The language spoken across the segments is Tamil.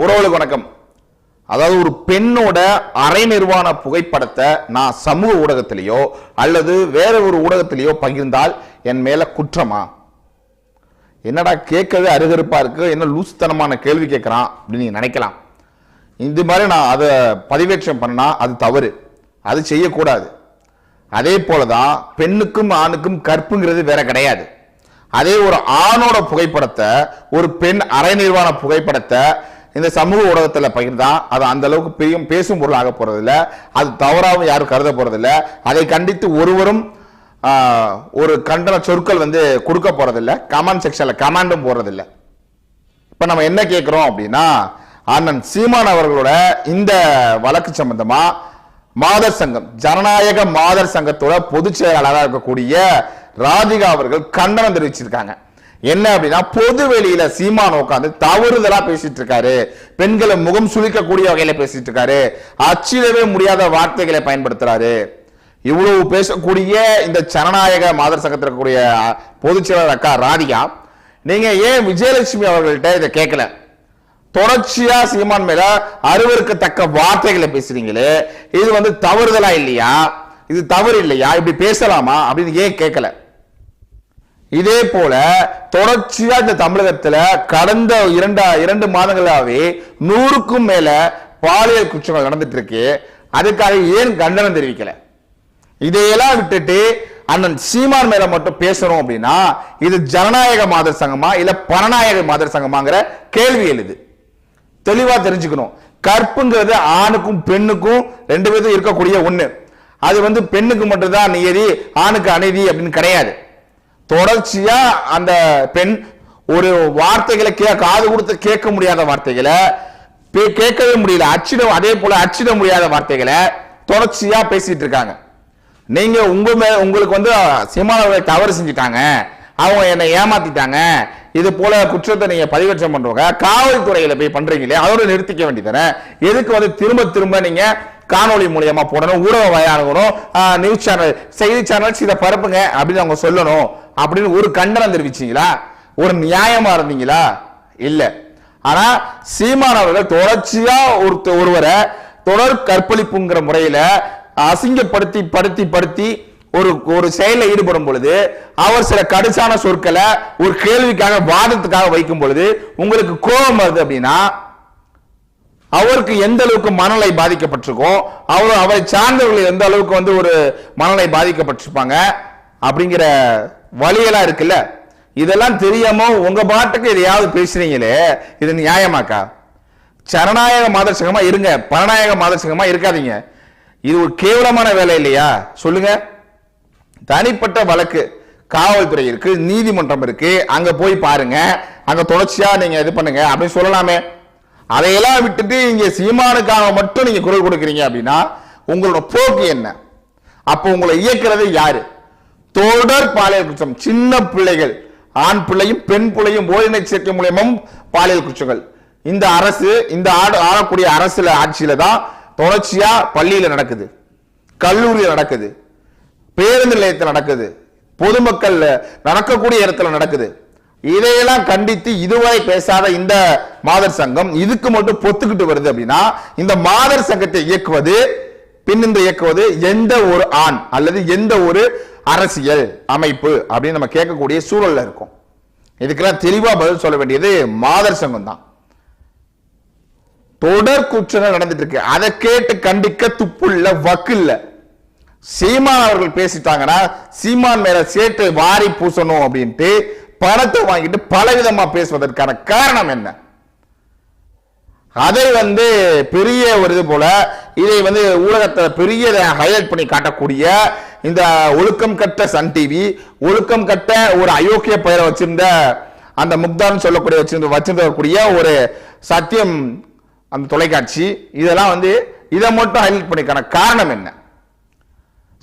உறவுகளுக்கு வணக்கம். அதாவது ஒரு பெண்ணோட அரை நிர்வாண புகைப்படத்தை நான் சமூக ஊடகத்திலேயோ அல்லது வேற ஒரு ஊடகத்திலேயோ பகிர்ந்தால் என் மேல குற்றமா? என்னடா கேட்கவே அருகருப்பா இருக்கு? என்ன லூசுத்தனமான கேள்வி கேட்குறான் அப்படின்னு நினைக்கலாம். இந்த மாதிரி நான் அதை பதிவேற்றம் பண்ணா அது தவறு. அது செய்யக்கூடாது. அதே போலதான் பெண்ணுக்கும் ஆணுக்கும் கற்புங்கிறது வேற கிடையாது. அதே ஒரு ஆணோட புகைப்படத்தை ஒரு பெண் அரை நிர்வாண புகைப்படத்தை இந்த சமூக ஊடகத்தில் பகிர்ந்தா அது அந்த அளவுக்கு பெரிய பேசும் பொருளாக போறதில்ல. அது தவறாகவும் யாரும் கருத போறதில்ல. அதை கண்டித்து ஒருவரும் ஒரு கண்டன சொற்கள் வந்து கொடுக்க போறதில்ல. கமெண்ட் செக்ஷன்ல கமெண்டும் போறதில்ல. இப்ப நம்ம என்ன கேட்கிறோம் அப்படின்னா அண்ணன் சீமான் அவர்களோட இந்த வழக்கு சம்பந்தமா மாதர் சங்கம் ஜனநாயக மாதர் சங்கத்தோட பொதுச் செயலாளராக இருக்கக்கூடிய ராதிகா அவர்கள் கண்டனம் தெரிவிச்சிருக்காங்க. என்ன அப்படின்னா பொது வெளியில சீமான் உட்காந்து தவறுதலா பேசிட்டு இருக்காரு பெண்களை முகம் சுழிக்கக்கூடிய வகையில பேசிட்டு இருக்காரு அச்சிடவே முடியாத வார்த்தைகளை பயன்படுத்துறாரு. இவ்வளவு பேசக்கூடிய இந்த ஜனநாயக மாதர் சங்கத்தில் இருக்கக்கூடிய பொதுச் செயலாளர் அக்கா ராதிகா நீங்க ஏன் விஜயலட்சுமி அவர்கள்ட்ட இதை கேட்கல? தொடர்ச்சியா சீமான் மேல அருவருக்கத்தக்க வார்த்தைகளை பேசுறீங்களே. இது வந்து தவறுதலா இல்லையா? இது தவறு இல்லையா? இப்படி பேசலாமா? அப்படின்னு ஏன் கேட்கல? இதே போல தொடர்ச்சியா இந்த தமிழகத்துல கடந்த இரண்டா இரண்டு மாதங்களாவே நூறுக்கும் மேல பாலியல் குற்றங்கள் நடந்துட்டு இருக்கு. அதுக்காக ஏன் கண்டனம் தெரிவிக்கல? இதையெல்லாம் விட்டுட்டு அண்ணன் சீமான் மேல மட்டும் பேசணும் அப்படின்னா இது ஜனநாயக மாதர் சங்கமா இல்ல பரநாயக மாதர் சங்கமாங்கிற கேள்வி எழுது. தெளிவா தெரிஞ்சுக்கணும். கற்புங்கிறது ஆணுக்கும் பெண்ணுக்கும் ரெண்டு பேரும் இருக்கக்கூடிய ஒண்ணு. அது வந்து பெண்ணுக்கு மட்டும்தான் நியதி ஆணுக்கு அநீதி அப்படின்னு கிடையாது. தொடர்ச்சியா அந்த பெண் ஒரு வார்த்தைகளை கே காது கொடுத்து கேட்க முடியாத வார்த்தைகளை பே- கேட்கவே முடியல. அச்சிட அதே போல அச்சிட முடியாத வார்த்தைகளை தொடர்ச்சியா பேசிட்டு இருக்காங்க. நீங்க உங்க மே உங்களுக்கு வந்து சீமானவர்களை தவறு செஞ்சுட்டாங்க. அவங்க என்னை ஏமாத்திட்டாங்க. இது போல குற்றத்தை நீங்க பதிவேற்றம் பண்றவங்க காவல்துறையில போய் பண்றீங்களே அதோட நிறுத்திக்க வேண்டியதானே எதுக்கு வந்து திரும்ப திரும்ப நீங்க காணொளி மூலியமா போடணும் ஊடக வயானுகணும் நியூஸ் சேனல் செய்தி சேனல்ஸ் இதை பரப்புங்க அப்படின்னு அவங்க சொல்லணும் அப்படின்னு ஒரு கண்டனம் தெரிவிச்சீங்களா? ஒரு நியாயமா இருந்தீங்களா? இல்ல. ஆனா சீமான் அவர்கள் தொடர்ச்சியா ஒருத்த ஒருவரை தொடர் கற்பழிப்புங்கிற முறையில அசிங்கப்படுத்தி படுத்தி படுத்தி ஒரு ஒரு செயலில் ஈடுபடும் பொழுது அவர் சில கடுசான சொற்களை ஒரு கேள்விக்காக வாதத்துக்காக வைக்கும் பொழுது உங்களுக்கு கோபம் வருது அப்படின்னா அவருக்கு எந்த அளவுக்கு மனநிலை பாதிக்கப்பட்டிருக்கும் அவர் அவரை சார்ந்தவர்கள் எந்த அளவுக்கு வந்து ஒரு மனநிலை பாதிக்கப்பட்டிருப்பாங்க அப்படிங்கிற வழியெல்லாம் இருக்குல்ல? இதெல்லாம் தெரியாம உங்க பாட்டுக்கு எதையாவது பேசுறீங்களே இது நியாயமாக்கா? ஜனநாயக மாதர்சகமா இருங்க பரநாயக மாதர்சகமா இருக்காதீங்க. இது ஒரு கேவலமான வேலை இல்லையா? சொல்லுங்க. தனிப்பட்ட வழக்கு. காவல்துறை இருக்கு நீதிமன்றம் இருக்கு. அங்க போய் பாருங்க. அங்க தொடர்ச்சியா நீங்க இது பண்ணுங்க. அப்படின்னு சொல்லலாமே. அதையெல்லாம் விட்டுட்டு இங்க சீமானுக்காக மட்டும் நீங்க குரல் கொடுக்குறீங்க அப்படின்னா உங்களோட போக்கு என்ன? அப்போ உங்களை இயக்குறது யாரு? தொடர் பாலியல் குற்றம் சின்ன பிள்ளைகள். ஆண் பிள்ளையும் பெண் பிள்ளையும் ஓரினை சேர்க்கை மூலியமும் பாலியல் குற்றங்கள் இந்த அரசு இந்த ஆடு ஆளக்கூடிய அரசுல ஆட்சியில தான் தொடர்ச்சியா பள்ளியில நடக்குது. கல்லூரியில் நடக்குது. பேருந்து நிலையத்தில் நடக்குது. பொதுமக்கள் நடக்கக்கூடிய இடத்துல நடக்குது. இதையெல்லாம் கண்டித்து இதுவரை பேசாத இந்த மாதர் சங்கம் இதுக்கு மட்டும் பொத்துக்கிட்டு வருது அப்படின்னா இந்த மாதர் சங்கத்தை இயக்குவது பின்னின்று இயக்குவது எந்த ஒரு ஆண் அல்லது எந்த ஒரு அரசியல் அமைப்பு அப்படின்னு நம்ம கேட்கக்கூடிய சூழல்ல இருக்கும். இதுக்கெல்லாம் தெளிவா பதில் சொல்ல வேண்டியது மாதர் சங்கம் தான். தொடர் குற்றங்கள் நடந்துட்டு இருக்கு. அதை கேட்டு கண்டிக்க துப்பு இல்லை வக்கு இல்லை. சீமான் அவர்கள் பேசிட்டாங்கன்னா சீமான் மேல சேற்றை வாரி பூசணும் அப்படின்ட்டு பணத்தை வாங்கிட்டு பலவிதமா பேசுவதற்கான காரணம் என்ன? அதை வந்து பெரிய ஒரு இது போல இதை வந்து ஊடகத்தை பெரிய ஹைலைட் பண்ணி காட்டக்கூடிய இந்த ஒழுக்கம் கட்ட சன் டிவி ஒழுக்கம் கட்ட ஒரு அயோக்கிய பெயரை வச்சிருந்த அந்த முக்தான் சொல்லக்கூடிய வச்சிருந்த வச்சிருந்தக்கூடிய ஒரு சத்தியம் அந்த தொலைக்காட்சி இதெல்லாம் வந்து இதை மட்டும் ஹைலைட் பண்ணிக்கான காரணம் என்ன?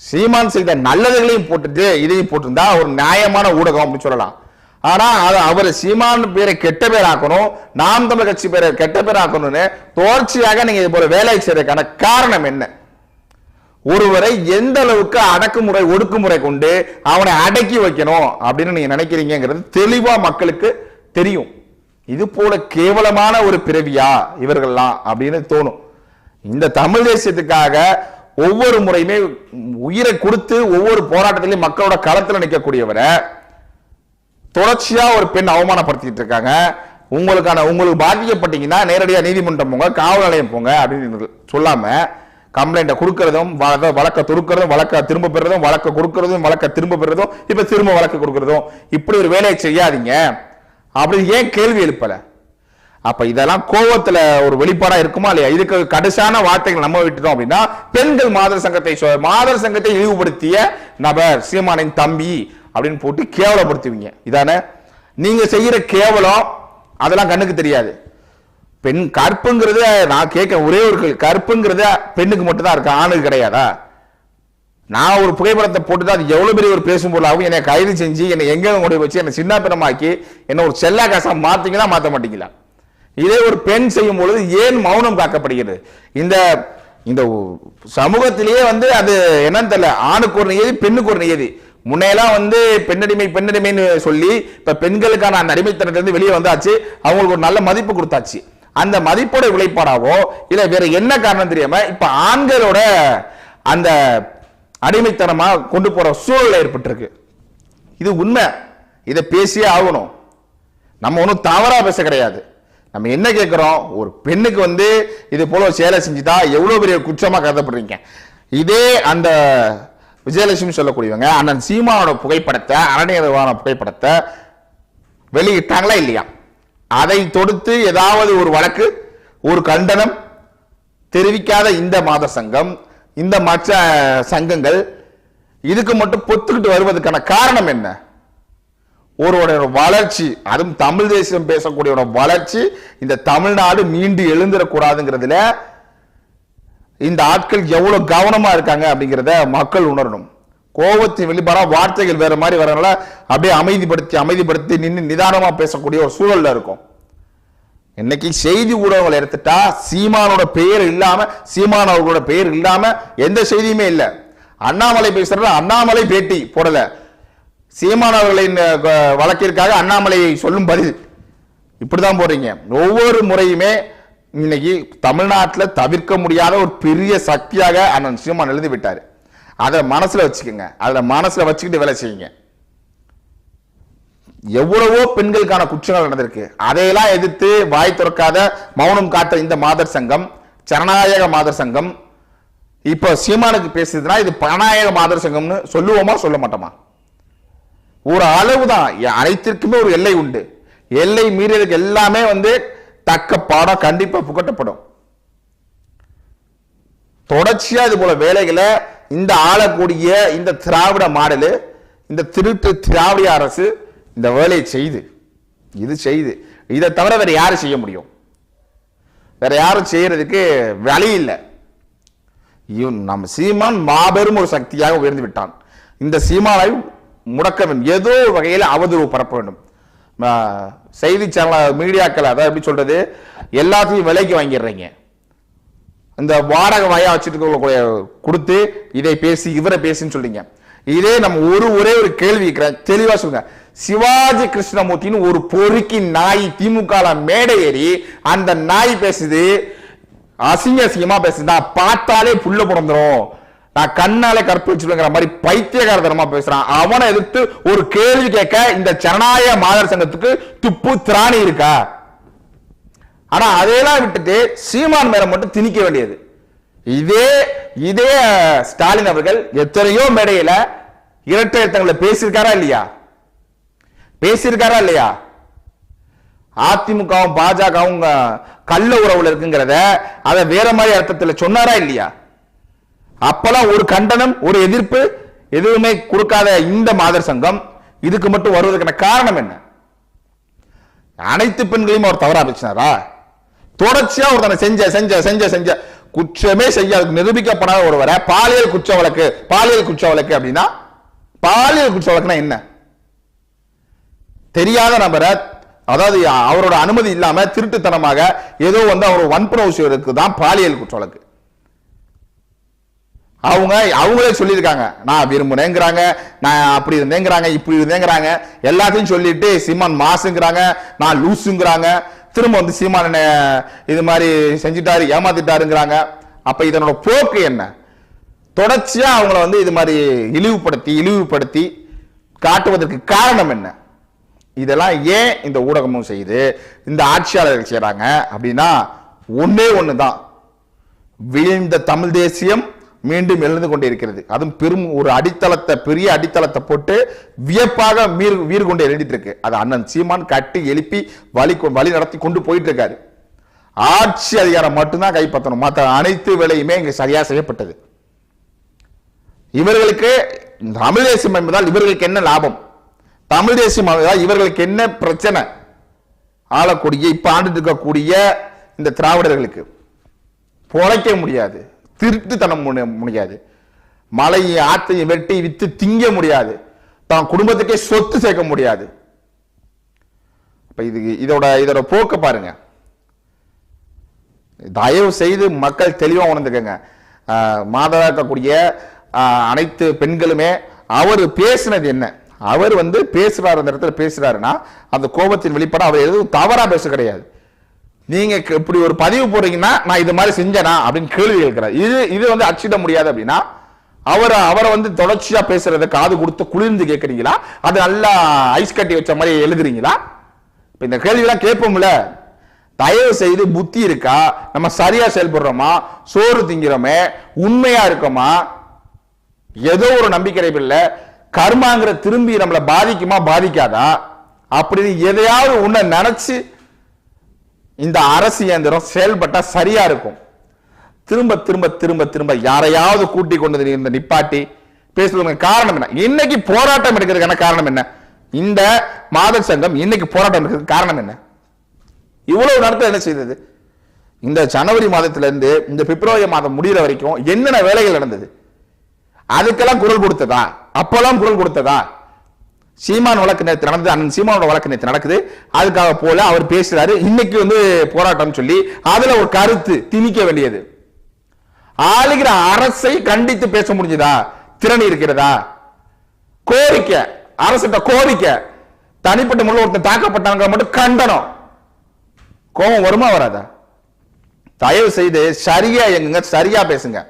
சீமான் செய்த நல்லதுகளையும் போட்டுட்டு இதையும் போட்டிருந்தா ஒரு நியாயமான ஊடகம் அப்படின்னு சொல்லலாம். ஆனா அது அவர் சீமான் பேரை கெட்ட பேர் ஆக்கணும் நாம் தமிழ் கட்சி பேரை கெட்ட பேர் ஆக்கணும்னு தொடர்ச்சியாக நீங்க இது போல வேலை செய்யறதுக்கான காரணம் என்ன? ஒருவரை எந்த அளவுக்கு அடக்குமுறை ஒடுக்குமுறை கொண்டு அவனை அடக்கி வைக்கணும் அப்படின்னு நீங்க நினைக்கிறீங்கிறது தெளிவா மக்களுக்கு தெரியும். இது போல கேவலமான ஒரு பிறவியா இவர்கள்லாம் அப்படின்னு தோணும். இந்த தமிழ் தேசியத்துக்காக ஒவ்வொரு முறையுமே உயிரை கொடுத்து ஒவ்வொரு போராட்டத்திலையும் மக்களோட களத்தில் நிற்கக்கூடியவரை தொடர்ச்சியா ஒரு பெண் அவமானப்படுத்திட்டு இருக்காங்க. உங்களுக்கான உங்களுக்கு பாதிக்கப்பட்டீங்கன்னா நேரடியாக நீதிமன்றம் போங்க காவல் நிலையம் போங்க அப்படின்னு சொல்லாம கம்ப்ளைண்ட்டை கொடுக்கறதும் வ- வழக்க துருக்கிறதும் வழக்க திரும்ப பெறுறதும் வழக்க கொடுக்கறதும் வழக்க திரும்ப பெறுறதும் இப்போ திரும்ப வழக்கு கொடுக்கறதும். இப்படி ஒரு வேலையை செய்யாதீங்க. அப்படி ஏன் கேள்வி எழுப்பலை? அப்ப இதெல்லாம் கோவத்துல ஒரு வெளிப்பாடா இருக்குமா இல்லையா? இதுக்கு கடைசியான வார்த்தைகள் நம்ம விட்டுட்டோம் அப்படின்னா பெண்கள் மாதர் சங்கத்தை மாதர் சங்கத்தை இழிவுபடுத்திய நபர் சீமானின் தம்பி அப்படின்னு போட்டு கேவலப்படுத்துவீங்க. இதானே? நீங்க செய்யற கேவலம் அதெல்லாம் கண்ணுக்கு தெரியாது. பெண் கற்புங்கிறத நான் கேட்க ஒரே ஒரு கற்புங்கிறத பெண்ணுக்கு மட்டும்தான் இருக்கு? ஆணுக்கு கிடையாதா? நான் ஒரு புகைப்படத்தை போட்டு அது எவ்வளவு பெரிய ஒரு பேசும் பொருளாகவும் என்னை கைது செஞ்சு என்னை எங்கே கொண்டு வச்சு என்னை சின்ன பின்னமாக்கி என்ன ஒரு செல்லா காசா மாற்றிங்கன்னா மாத்த மாட்டீங்களா? இதே ஒரு பெண் செய்யும் பொழுது ஏன் மௌனம் காக்கப்படுகிறது? இந்த இந்த சமூகத்திலேயே வந்து அது என்னன்னு தெரியல. ஆணுக்கு ஒரு நியதி பெண்ணுக்கு ஒரு நியதி. முன்னையெல்லாம் வந்து பெண்ணடிமை பெண்ணடிமைன்னு சொல்லி இப்போ பெண்களுக்கான அந்த அடிமைத்தனத்திலிருந்து வெளியே வந்தாச்சு. அவங்களுக்கு ஒரு நல்ல மதிப்பு கொடுத்தாச்சு. அந்த மதிப்போட விளைப்பாடாவோ இல்லை வேற என்ன காரணம் தெரியாம இப்போ ஆண்களோட அந்த அடிமைத்தனமா கொண்டு போற சூழல் ஏற்பட்டிருக்கு. இது உண்மை. இதை பேசியே ஆகணும். நம்ம ஒன்றும் தவறா பேச கிடையாது. நம்ம என்ன கேட்குறோம் ஒரு பெண்ணுக்கு வந்து இது போல சேலை செஞ்சுட்டா எவ்வளோ பெரிய குற்றமாக கருதப்படுறீங்க? இதே அந்த விஜயலட்சுமி சொல்லக்கூடியவங்க அண்ணன் சீமானோட புகைப்படத்தை அரணியரவான புகைப்படத்தை வெளியிட்டாங்களா இல்லையா? அதை தொடுத்து ஏதாவது ஒரு வழக்கு ஒரு கண்டனம் தெரிவிக்காத இந்த மாத சங்கம் இந்த மற்ற சங்கங்கள் இதுக்கு மட்டும் பொத்துக்கிட்டு வருவதற்கான காரணம் என்ன? ஒருவரோட வளர்ச்சி அதுவும் தமிழ் தேசம் பேசக்கூடியவரோட வளர்ச்சி இந்த தமிழ்நாடு மீண்டு எழுந்திடக்கூடாதுங்கிறதுல இந்த ஆட்கள் எவ்வளவு கவனமா இருக்காங்க அப்படிங்கிறத மக்கள் உணரணும். கோபத்தின் வெளிப்பாடா வார்த்தைகள் வேற மாதிரி வரனால அப்படியே அமைதிப்படுத்தி அமைதிப்படுத்தி நின்று நிதானமா பேசக்கூடிய ஒரு சூழல்ல இருக்கும். இன்னைக்கு செய்தி ஊடகங்களை எடுத்துட்டா சீமானோட பெயர் இல்லாம சீமான் அவர்களோட பெயர் இல்லாம எந்த செய்தியுமே இல்லை. அண்ணாமலை பேசுறது அண்ணாமலை பேட்டி போடலை. சீமான் அவர்களின் வழக்கிற்காக அண்ணாமலையை சொல்லும் பதில். இப்படி தான் போடுறீங்க. ஒவ்வொரு முறையுமே இன்னைக்கு தமிழ்நாட்டில் தவிர்க்க முடியாத ஒரு பெரிய சக்தியாக அண்ணன் சீமான் எழுதி விட்டார். அதை மனசில் வச்சுக்கோங்க. அதில் மனசில் வச்சுக்கிட்டு வேலை செய்யுங்க. எவ்வளவோ பெண்களுக்கான குற்றங்கள் நடந்திருக்கு. அதையெல்லாம் எதிர்த்து வாய் திறக்காத மௌனம் காட்ட இந்த மாதர் சங்கம் ஜனநாயக மாதர் சங்கம் இப்போ சீமானுக்கு பேசுதுன்னா இது பணநாயக மாதர் சங்கம்னு சொல்லுவோமா சொல்ல மாட்டோமா? ஒரு அளவுதான். எ- அனைத்திற்குமே ஒரு எல்லை உண்டு. எல்லை மீறியதுக்கு எல்லாமே வந்து தக்க பாடம் கண்டிப்பா புகட்டப்படும். தொடர்ச்சியா இது போல வேலைகளை இந்த ஆளக்கூடிய இந்த திராவிட மாடலு இந்த திருட்டு திராவிட அரசு இந்த வேலையை செய்து. இது செய்து. இதை தவிர வேற யாரும் செய்ய முடியும். வேற யாரும் செய்யறதுக்கு வழி இல்லை. நம்ம சீமான் மாபெரும் ஒரு சக்தியாக உயர்ந்து விட்டான். இந்த சீமானை முடக்க வேண்டும் ஏதோ ஒரு வகையில் அவதூறு பரப்ப வேண்டும். செய்தி சேனல் மீடியாக்கள் அதாவது எப்படி சொல்றது எல்லாத்தையும் விலைக்கு வாங்கிடுறீங்க. இந்த வாடகை வாயா வச்சுட்டு இருக்கக்கூடிய கொடுத்து இதை பேசி இவரை பேசின்னு சொல்றீங்க. இதே நம்ம ஒரு ஒரே ஒரு கேள்வி இருக்கிறேன் தெளிவா சொல்லுங்க. சிவாஜி கிருஷ்ணமூர்த்தின்னு ஒரு பொறுக்கி நாய் திமுக மேடை ஏறி அந்த நாய் பேசுது அசிங்க அசிங்கமா பேசுது. நான் பார்த்தாலே புள்ள பிறந்துரும். நான் கண்ணால கற்பிச்சுங்கிற மாதிரி பைத்தியகாரத்தனமா பேசுறான். அவனை எதிர்த்து ஒரு கேள்வி கேட்க இந்த ஜனநாயக மாதர் சங்கத்துக்கு துப்பு திராணி இருக்கா? ஆனா அதையெல்லாம் விட்டுட்டு சீமான் மேல மட்டும் திணிக்க வேண்டியது. இதே இதே ஸ்டாலின் அவர்கள் எத்தனையோ மேடையில இரட்டை எழுத்தங்களை பேசியிருக்காரா இல்லையா? பேசியிருக்காரா இல்லையா? அதிமுகவும் பாஜகவும் கள்ள உறவுல இருக்குங்கிறத அதை வேற மாதிரி அர்த்தத்துல சொன்னாரா இல்லையா? அப்பெல்லாம் ஒரு கண்டனம் ஒரு எதிர்ப்பு எதுவுமே கொடுக்காத இந்த மாதர் சங்கம் இதுக்கு மட்டும் வருவதற்கான காரணம் என்ன? அனைத்து பெண்களையும் அவர் தவறா பேசினாரா தொடர்ச்சியா ஒருத்தனை செஞ்ச செஞ்ச செஞ்ச செஞ்ச குற்றமே செய்ய நிரூபிக்கப்படாத ஒருவரை பாலியல் குற்ற வழக்கு பாலியல் குற்ற வழக்கு அப்படின்னா பாலியல் குற்ற வழக்குனா என்ன? தெரியாத நபரை அதாவது அவரோட அனுமதி இல்லாம திருட்டுத்தனமாக ஏதோ வந்து அவர் வன்புணர்வு செய்வதற்கு தான் பாலியல் குற்ற வழக்கு. அவங்க அவங்களே சொல்லியிருக்காங்க. நான் விரும்புனேங்கிறாங்க நான் அப்படி இருந்தேங்கிறாங்க இப்படி இருந்தேங்கிறாங்க. எல்லாத்தையும் சொல்லிட்டு சீமான் மாசுங்கிறாங்க நான் லூசுங்கிறாங்க. திரும்ப வந்து சீமான் என்ன இது மாதிரி செஞ்சுட்டாரு ஏமாத்திட்டாருங்கிறாங்க. அப்போ இதனோட போக்கு என்ன? தொடர்ச்சியாக அவங்கள வந்து இது மாதிரி இழிவுபடுத்தி இழிவுபடுத்தி காட்டுவதற்கு காரணம் என்ன? இதெல்லாம் ஏன் இந்த ஊடகமும் செய்யுது? இந்த ஆட்சியாளர்கள் செய்கிறாங்க அப்படின்னா ஒன்றே ஒன்று தான் வீழ்ந்த தமிழ் தேசியம் மீண்டும் எழுந்து கொண்டிருக்கிறது. அதுவும் பெரும் ஒரு அடித்தளத்தை பெரிய அடித்தளத்தை போட்டு வியப்பாக மீர் வீர் கொண்டு எழுதிட்டு இருக்கு அது அண்ணன் சீமான் கட்டி எழுப்பி வழி கொ- வழி நடத்தி கொண்டு போயிட்டு இருக்காரு ஆட்சி அதிகாரம் மட்டும்தான் கைப்பற்றணும். மற்ற அனைத்து வேலையுமே இங்கே சரியா செய்யப்பட்டது. இவர்களுக்கு தமிழ் தேசியம் என்பதால் இவர்களுக்கு என்ன லாபம்? தமிழ் தேசியம் என்பதால் இவர்களுக்கு என்ன பிரச்சனை? ஆளக்கூடிய இப்ப ஆண்டு இருக்கக்கூடிய இந்த திராவிடர்களுக்கு. பொழைக்க முடியாது. திருட்டுத்தனம் முடிய முடியாது மலையை ஆத்தையும் வெட்டி விற்று திங்க முடியாது. தான் குடும்பத்துக்கே சொத்து சேர்க்க முடியாது. இப்போ இது இதோட இதோட போக்க பாருங்க. தயவு செய்து மக்கள் தெளிவாக உணர்ந்துக்கங்க. மாதவா இருக்கக்கூடிய அனைத்து பெண்களுமே அவர் பேசினது என்ன? அவர் வந்து பேசுறாரு அந்த இடத்துல பேசுறாருன்னா அந்த கோபத்தின் வெளிப்பாடு அவர் எதுவும் தவறாக பேச கிடையாது. நீங்க இப்படி ஒரு பதிவு போடுறீங்கன்னா நான் இது மாதிரி செஞ்சேனா? அப்படின்னு கேள்வி கேட்கிறார். இது இது வந்து அச்சிட முடியாது அப்படின்னா அவரை அவரை வந்து தொடர்ச்சியா பேசுறத காது கொடுத்து குளிர்ந்து கேட்குறீங்களா? அது நல்லா ஐஸ் கட்டி வச்ச மாதிரி எழுதுறீங்களா? இப்ப இந்த கேள்வியெல்லாம் கேட்போம்ல. தயவு செய்து புத்தி இருக்கா? நம்ம சரியா செயல்படுறோமா? சோறு திங்கிறோமே? உண்மையா இருக்கோமா? ஏதோ ஒரு நம்பிக்கை இல்லை. கர்மாங்கிற திரும்பி நம்மளை பாதிக்குமா? பாதிக்காதா? அப்படின்னு எதையாவது உன்னை நினைச்சு இந்த அரசு இயந்திரம் செயல்பட்டா சரியா இருக்கும். திரும்ப திரும்ப திரும்ப திரும்ப யாரையாவது கூட்டி கொண்டு வந்து இந்த நிப்பாட்டி பேசுவதற்கு காரணம் என்ன? இன்னைக்கு போராட்டம் எடுக்கிறதுக்கான காரணம் என்ன? இந்த மாதர் சங்கம் இன்னைக்கு போராட்டம் எடுக்கிறதுக்கு காரணம் என்ன? இவ்வளவு நடத்த என்ன செய்தது? இந்த ஜனவரி மாதத்திலிருந்து இந்த பிப்ரவரி மாதம் முடிகிற வரைக்கும் என்னென்ன வேலைகள் நடந்தது? அதுக்கெல்லாம் குரல் கொடுத்ததா? அப்பெல்லாம் குரல் கொடுத்ததா? சீமான் வழக்கு நேற்று நடந்தது அண்ணன் சீமானோட வழக்கு நேற்று நடக்குது. அதுக்காக போல அவர் பேசுறாரு. இன்னைக்கு வந்து போராட்டம் சொல்லி அதுல ஒரு கருத்து திணிக்க வேண்டியது. ஆளுகிற அரசை கண்டித்து பேச முடிஞ்சதா? திறன் இருக்கிறதா? கோரிக்கை அரசிட்ட கோரிக்கை. தனிப்பட்ட முறையில் ஒருத்தன் தாக்கப்பட்டாங்க மட்டும் கண்டனம். கோபம் வருமா வராதா? தயவு செய்து சரியா எங்குங்க சரியா பேசுங்க.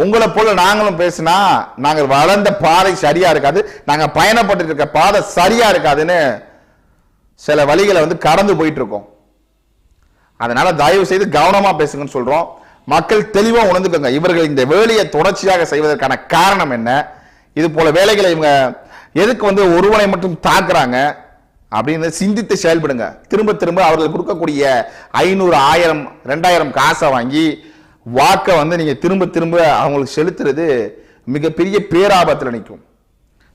உங்களை போல நாங்களும் பேசினா நாங்கள் வளர்ந்த பாதை சரியா இருக்காது நாங்கள் பயணப்பட்டு இருக்க பாதை சரியா இருக்காதுன்னு சில வழிகளை வந்து கடந்து போயிட்டு இருக்கோம் அதனால தயவு செய்து கவனமா பேசுங்கன்னு சொல்றோம். மக்கள் தெளிவா உணர்ந்துக்கோங்க. இவர்கள் இந்த வேலையை தொடர்ச்சியாக செய்வதற்கான காரணம் என்ன? இது போல வேலைகளை இவங்க எதுக்கு வந்து ஒருவனை மட்டும் தாக்குறாங்க? அப்படின்னு சிந்தித்து செயல்படுங்க. திரும்ப திரும்ப அவர்கள் கொடுக்கக்கூடிய ஐநூறு ஆயிரம் ரெண்டாயிரம் காசை வாங்கி வாக்கை வந்து நீங்கள் திரும்ப திரும்ப அவங்களுக்கு செலுத்துறது மிகப்பெரிய பேராபத்தில் நிற்கும்.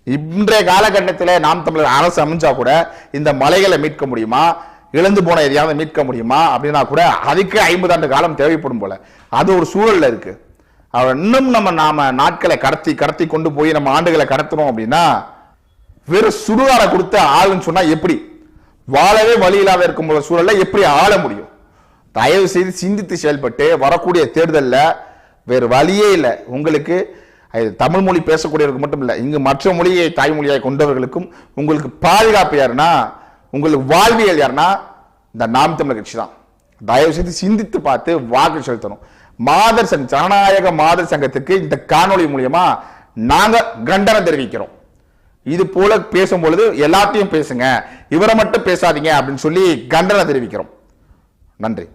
இன்றைய காலகட்டத்தில் நாம் தமிழர் அரசு அமைஞ்சா கூட இந்த மலைகளை மீட்க முடியுமா? இழந்து போன எதையாவது மீட்க முடியுமா? அப்படின்னா கூட அதுக்கு ஐம்பது ஆண்டு காலம் தேவைப்படும் போல. அது ஒரு சூழலில் இருக்குது அவர் இன்னும் நம்ம நாம நாட்களை கடத்தி கடத்தி கொண்டு போய் நம்ம ஆண்டுகளை கடத்துறோம் அப்படின்னா வெறும் சுடுகாடை கொடுத்த ஆளுன்னு சொன்னால் எப்படி? வாழவே வழி இல்லாத இருக்கும் போல சூழலில் எப்படி ஆள முடியும்? தயவு செய்து சிந்தித்து செயல்பட்டு வரக்கூடிய தேர்தலில் வேறு வழியே இல்லை. உங்களுக்கு அது தமிழ் மொழி பேசக்கூடியவருக்கு மட்டும் இல்லை இங்கு மற்ற மொழியை தாய்மொழியாக கொண்டவர்களுக்கும் உங்களுக்கு பாதுகாப்பு யாருன்னா உங்களுக்கு வாழ்வியல் யாருன்னா இந்த நாம் தமிழர் கட்சி தான். தயவு செய்து சிந்தித்து பார்த்து வாக்கு செலுத்தணும். மாதர் சங்க ஜனநாயக மாதர் சங்கத்துக்கு இந்த காணொலி மூலியமா நாங்கள் கண்டனம் தெரிவிக்கிறோம். இது போல பேசும் பொழுது எல்லாத்தையும் பேசுங்க. இவரை மட்டும் பேசாதீங்க அப்படின்னு சொல்லி கண்டனம் தெரிவிக்கிறோம். நன்றி.